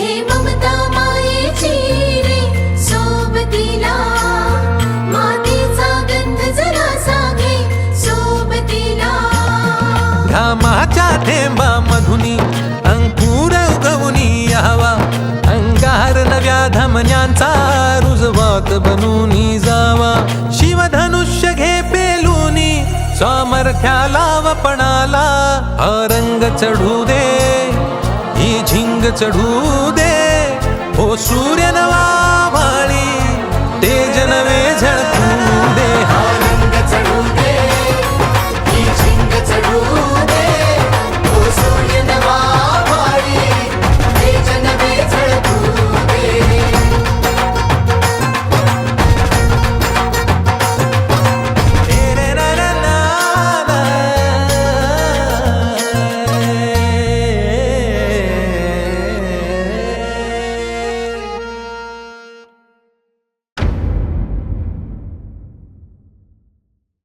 घे ममता मायेची रे सोबतीला. मातीचा गंध सोबतीला. घामाच्या थेंबा मधुनी अंकुर उगवनी यावा. अंगार नव्या धमन्यांचा रुजवात बनूनी जावा. शिवधनुष्य घे पेलूनी सामर्थ्याला वपणाला हा रंग चढू दे. रंग चढू दे. हो सूर्य नवा